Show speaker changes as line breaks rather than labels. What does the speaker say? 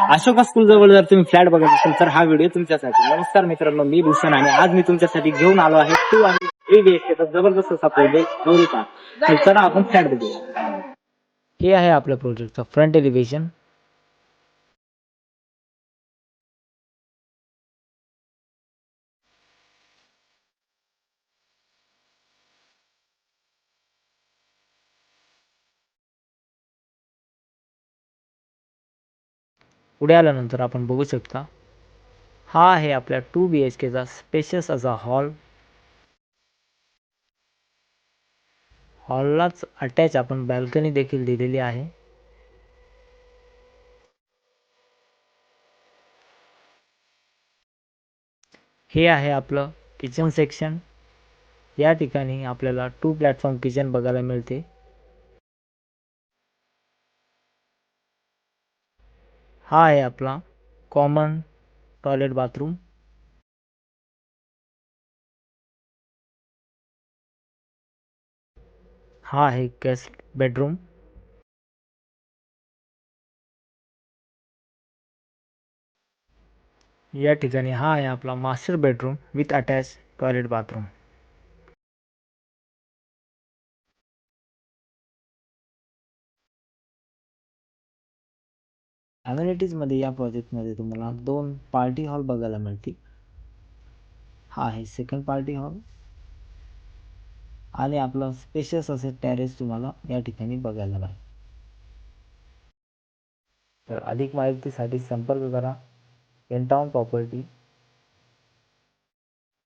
Ashoka school जवळ जर तुम्ही फ्लॅट बघत असाल तर हा व्हिडिओ तुमच्यासाठी. नमस्कार मित्रांनो मी भूषण आणि आज मी तुमच्यासाठी घेऊन आलो आहे. टू आणि थ्री बीएचके जबरदस्त असा प्रोजेक्ट दोन्ही का तर चला आपण फ्लॅट बघूया. हे आहे आपल्या प्रोजेक्टचं फ्रंट एलिव्हेशन पुढे आल्यानंतर आपण बघू शकता हा आहे आपल्या टू बी एच केचा स्पेशस असा हॉल हॉललाच अटॅच आपण बॅल्कनी देखील दिलेली आहे. हे आहे आपलं किचन सेक्शन या ठिकाणी आपल्याला टू प्लॅटफॉर्म किचन बघायला मिळते. हा आहे आपला कॉमन टॉयलेट बाथरूम हा आहे गेस्ट बेडरूम या ठिकाणी हा आहे आपला master bedroom with attach toilet bathroom ॲम्युनिटीजमध्ये या प्रोजेक्टमध्ये तुम्हाला दोन पार्टी हॉल बघायला मिळतील. हा आहे सेकंड पार्टी हॉल आणि आपलं स्पेशस असे टॅरेस तुम्हाला या ठिकाणी बघायला मिळेल. तर अधिक माहितीसाठी संपर्क करा. पेंटाऊन प्रॉपर्टी